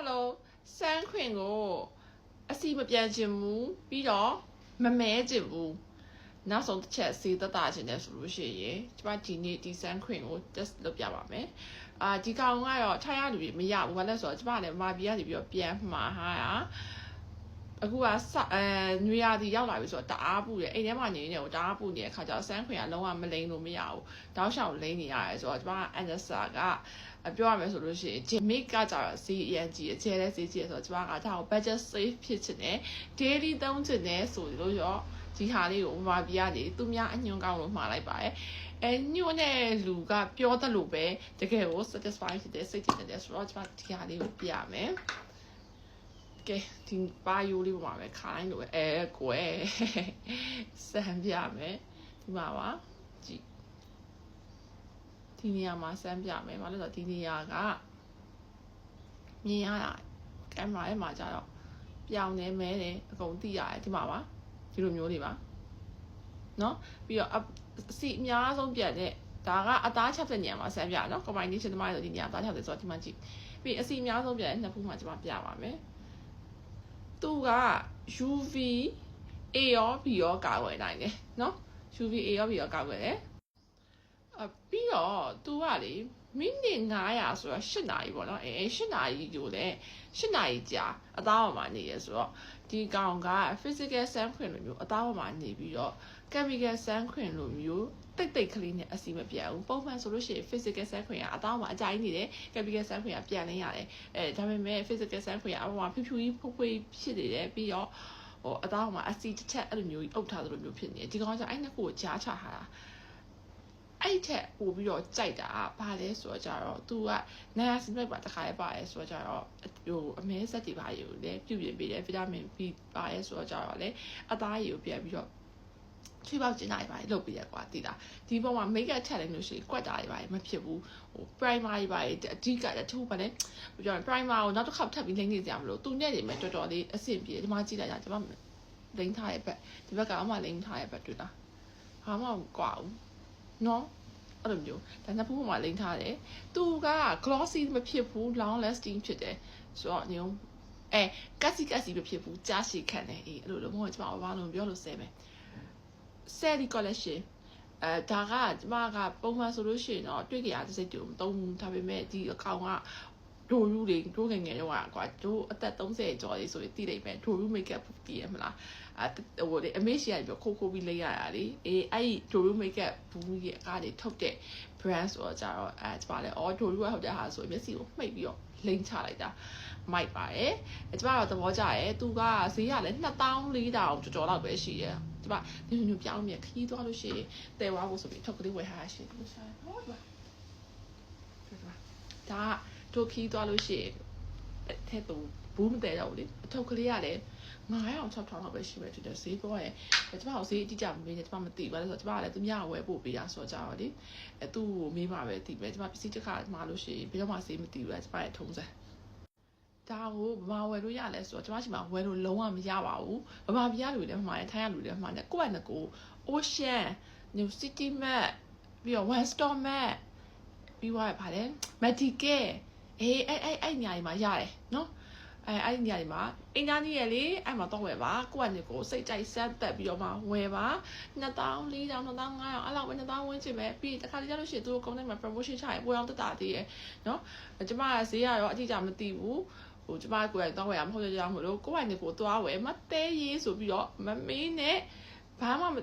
Hello စမ်းခွင်ကိုအစီမပြန်ခြင်းဘူးပြီးတော့မမဲခြင်းဘူးနောက်ဆုံးတစ်ချက်စေးသက်တာခြင်းနဲ့ဆိုလို့ရှိရင်ကျမဒီနေ့ဒီစမ်းခွင်ကို test လုပ်ပြပါမယ်အာဒီကောင်ကတော့ထိုင်ရလူတွေမရဘူးဘာလဲဆိုတော့ကျမလည်းမာပြည်ကနေပြီးတော့ပြန်မှာဟာရ အခုကစအဲနွေရာသီရောက်လာပြီဆိုတော့တအားပူတယ်အိမ်ထဲမှာနေနေကိုတအားပူနေတဲ့ခါကျတော့စမ်းခွင်ကလုံးဝမလိမ့်လို့မရဘူးတောက်လျှောက်လိမ့်နေရတယ်ဆိုတော့ကျမကအန်ဒဆာကပြောရမယ်ဆိုလို့ရှိရင်ဂျင်မစ်ကကြတော့ဈေးအရင်ကြီးအကျဲလဲဈေးကြီးဆိုတော့ကျမကဒါကို budget save ဖြစ်ချင်တယ် daily သုံးချင်တယ်ဆိုလို့ရောဒီဟာလေးကိုဘာပြရနေသူများအညွန်ကောင်းလို့မှားလိုက်ပါတယ်အဲညွန်တဲ့လူကပြောတယ်လို့ပဲတကယ်ကို satisfy ဖြစ်တဲ့စိတ်တည်တယ်ဆိုတော့ကျမဒီဟာလေးကိုပြရမယ် ကဲဒီပါယိုလေးပေါ်မှာပဲခိုင်းလို့ပဲအဲကွယ်စမ်းပြမယ်ဒီမှာပါကြည့်ဒီနေရာမှာစမ်းပြမယ်ဘာလို့လဲဆိုတော့ဒီနေရာကမြင်ရတာကင်မရာရဲ့မှာကျတော့ပြောင်းနေမဲတယ်အကုန်သိရတယ်ဒီမှာပါဒီလိုမျိုးတွေပါเนาะပြီးတော့အစီအများဆုံးပြတ်တဲ့ဒါကအသားချက်တဲ့နေရာမှာစမ်းပြเนาะ combination တမိုင်းဆိုဒီနေရာအသားချက်တယ်ဆိုတော့ဒီမှာကြည့်ပြီးအစီအများဆုံးပြတ်တဲ့နှစ်ခုမှကျွန်မပြပါမယ် သူက UV A ရော B ရောကာကွယ်နိုင်တယ်เนาะ UV A ရော B ရောကာကွယ်တယ်အပြီးတော့ तू ကလေမိနစ်900ဆိုတော့8နာရီပေါ့နော်အဲ8နာရီကိုလည်း8နာရီကြာအသားပေါ်မှာနေရဆိုတော့ဒီကောင်က physical sampling လိုမျိုးအသားပေါ်မှာနေပြီးတော့ chemical sampling လိုမျိုး တိတ်တိတ်ကလေးနဲ့အစီမပြတ်ဘူးပုံမှန်ဆိုလို့ရှိရင် physical sampling ကအသားပေါ်မှာအကြိုင်းနေတယ် chemical sampling ကပြန်လင်းရတယ်အဲဒါပေမဲ့ physical sampling ကအပေါ်မှာဖြူဖြူကြီးဖွဖွဖြစ်နေတယ်ပြီးတော့ဟိုအသားပေါ်မှာအစီတစ်ချက်အဲ့လိုမျိုးကြီးအုပ်ထားသလိုမျိုးဖြစ်နေတယ်ဒီကောင်ကအဲ့နှစ်ခုကိုကြားချထားတာအဲ့ထက်ပို့ပြီးတော့ကြိုက်တာဘာလဲဆိုတော့ကြတော့ तू ကနာယာစနစ်ပါတခါရပါရဲဆိုတော့ကြတော့ဟိုအမဲဆက်တွေပါယူလေပြုပြင်ပေးတယ်ဗီတာမင် B ပါရဲဆိုတော့ကြတော့လေအသားရည်ကိုပြန်ပြီးတော့ ချွေးပေါက်ကျင်တာတွေပါလုပ်ပြီးရကွာတိတာဒီပုံမှာ make up ထည့်လိုက်လို့ရှိရင်ကွက်တာတွေပါမဖြစ်ဘူးဟို primer တွေပါအဓိကတချို့ပါလေပြောရင် primer ကိုနောက်တစ်ခါထပ်ပြီးလိမ့်နေကြမလို့သူနဲ့နေမယ်တော်တော်လေးအဆင်ပြေဒီမှာကြည့်လိုက်ကြဒီမှာလိမ့်ထားရဲ့ဘက်ဒီဘက်ကအောက်မှာလိမ့်ထားရဲ့ဘက်တွေ့လားဘာမှမကွာဘူးနော်အဲ့လိုမျိုးဒါနှစ်ဖူးပေါ်မှာလိမ့်ထားတယ်သူက glossy မဖြစ်ဘူး long lasting ဖြစ်တယ်ဆိုတော့ညုံအဲကက်စီကက်စီမဖြစ်ဘူးကြားရှိခံတယ်အေးအဲ့လိုလိုမဟုတ်ကျွန်မဘာလို့ပြောလို့ဆဲမယ် Sally collection အဲဒါကကျမကပုံမှန်ဆိုလို့ရှိရင်တော့တွေ့ကြရတဲ့စိတ်တွေမသုံးဘူးဒါပေမဲ့ဒီအကောင့်ကဒိုယူတွေဒိုငယ်ငယ်တော့ကွာဒိုအသက်30ကျော်လေးဆိုရင်တည်လိုက်မယ်ဒိုယူ makeup တည်ရမလားအဲဟိုလေအမေရှိရပြီးခိုးခိုးပြီးလေးရတာလေအေးအဲ့ဒီဒိုယူ makeup ဘူးကြီးအကားတွေထုတ်တဲ့ brand ဆိုတော့ကြတော့အဲကျမလည်းအော်ဒိုယူကဟုတ်တဲ့ဟာဆိုမျက်စိကိုမှိတ်ပြီးတော့လိမ့်ချလိုက်တာမိုက်ပါတယ်အဲကျမတော့သဘောကျတယ်သူကဈေးကလည်း2400ကျော်ကျော်လောက်ပဲရှိတယ် ကျမဒီလိုမျိုးပြောင်းမြခီးသွားလို့ရှိရင်တဲဝါဖို့ဆိုပြီးထုတ်ကလေးဝယ်ထားရှင်လို့ဆိုင်ဟုတ်ပါဒါတို့ခီးသွားလို့ရှိရင်ထဲတူဘူးမတဲတော့ဘူးလေအထုပ်ကလေးကလည်း900အောင်6000လောက်ပဲရှိမယ်တူတယ်ဈေးပေါ်ရဲ့ကျမတို့ဈေးအတိအကျမမေးနဲ့ကျမမသိပါဘူးဆိုတော့ကျမကလည်းသူများဝယ်ပို့ပေးတာဆိုတော့ကြာတော့လေအဲသူ့ကိုမေးမှပဲသိမယ်ကျမပစ္စည်းတစ်ခါမှာလို့ရှိရင်ဘယ်တော့မှဈေးမသိဘူးလေကျမရဲ့ထုံးစံ ဒါကိုဗမာဝယ်လို့ရလဲဆိုတော့ကျမရှိမှာဝယ်လို့လုံးဝမရပါဘူးဗမာပြည်ကလူတွေမှာလည်းထိုင်းကလူတွေမှာလည်းကိုယ့်အနကို Ocean New City Map ပြီးတော့ One Stop Map ပြီးတော့ဗာလဲ Medicare အေးအဲ့အဲ့အဲ့ညာကြီးမှာရတယ်နော်အဲအဲ့ဒီနေရာဒီမှာအင်ဂျာနီရဲ့လေအဲ့မှာတော့ဝယ်ပါကိုယ့်အနေကိုစိတ်ကြိုက်ဆက်တက်ပြီးတော့မှဝယ်ပါ2000 4000 2500အဲ့လောက်ပဲ2000ဝန်းကျင်ပဲပြီးတခါတလေကျလို့ရှိရင်သူတို့ကုန်းထဲမှာ promotion ချရပိုအောင်တက်တာသေးရဲ့နော်ကျမကဈေးရတော့အတိအကျမသိဘူး ဟိုကျမကိုယ်ကတော့ဝယ်ရမဟုတ်ကြအောင်မလို့ကိုယ့်အနေကိုသွားဝယ်မတဲရေးဆိုပြီးတော့မမေးနဲ့ဘာမှမ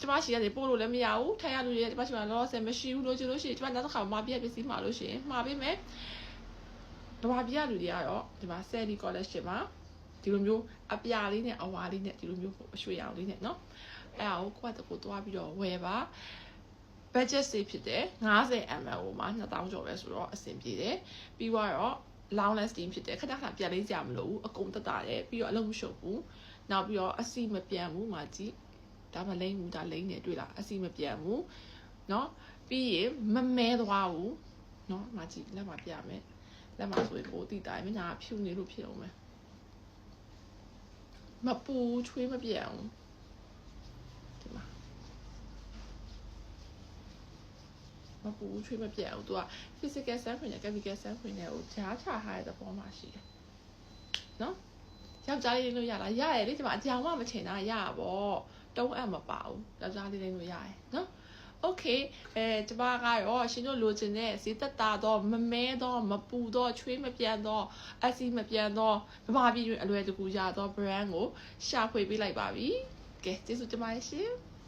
ကျမရှိရတယ်ပို့လို့လည်းမရဘူးထိုင်ရလို့ရကျမရှိမှလောဆယ်မရှိဘူးလို့ကျလို့ရှိရင်ကျမနောက်တစ်ခါမှာပြည့်ပစ္စည်းမှာလို့ရှိရင်မှာပေးမယ်ဗမာပြည်ကလူတွေကတော့ဒီမှာ Sally collection မှာဒီလိုမျိုးအပြာလေးနဲ့အဝါလေးနဲ့ဒီလိုမျိုးအရွှေရောင်လေးနဲ့เนาะအဲ့ဒါကိုကိုယ့်အတကိုသွားပြီးတော့ဝယ်ပါ budget save ဖြစ်တယ် 50ml ကိုမှ2000ကျော်ပဲဆိုတော့အဆင်ပြေတယ်ပြီးတော့ long lasting ဖြစ်တယ်ခဏခဏပြန်လေးစရာမလိုဘူးအကုန်တက်တာတယ်ပြီးတော့အလုံးမရှုပ်ဘူးနောက်ပြီးတော့အစီမပြန်ဘူးမှာကြည့်ဒါမှလိမ့်ဘူးဒါလိမ့်နေတွေ့လားအစီမပြန်ဘူးเนาะပြီးရင်မမဲသွားဘူးเนาะမှာကြည့်လက်မှာပြမယ်လက်မှာဆိုရင်ပိုတည်တိုင်းမျက်နှာဖြူနေလို့ဖြစ်အောင်မယ်မပူချွေးမပြတ်အောင် မပူချွေးမပြတ်အောင်သူက physical sampling နဲ့ chemical sampling နဲ့ကိုကြားချထားတဲ့သဘောမှရှိတယ်နော်ယောက်ျားလေးလိမ့်လို့ရလားရတယ်လေကျမအကြောင်မှမချင်တာရပါဘောတုံးအပ်မပါဘူးယောက်ျားလေးလိမ့်လို့ရတယ်နော် Okay အဲကျမကတော့ရှင်တို့လိုချင်တဲ့ဈေးသက်တာတော့မမဲတော့မပူတော့ချွေးမပြန်တော့အစီမပြန်တော့ဗမာပြည်တွင်အလွယ်တကူရတော့ brand ကိုရှာဖွေပေးလိုက်ပါပြီ။ကဲကျေးဇူးတင်ပါတယ်ရှင်။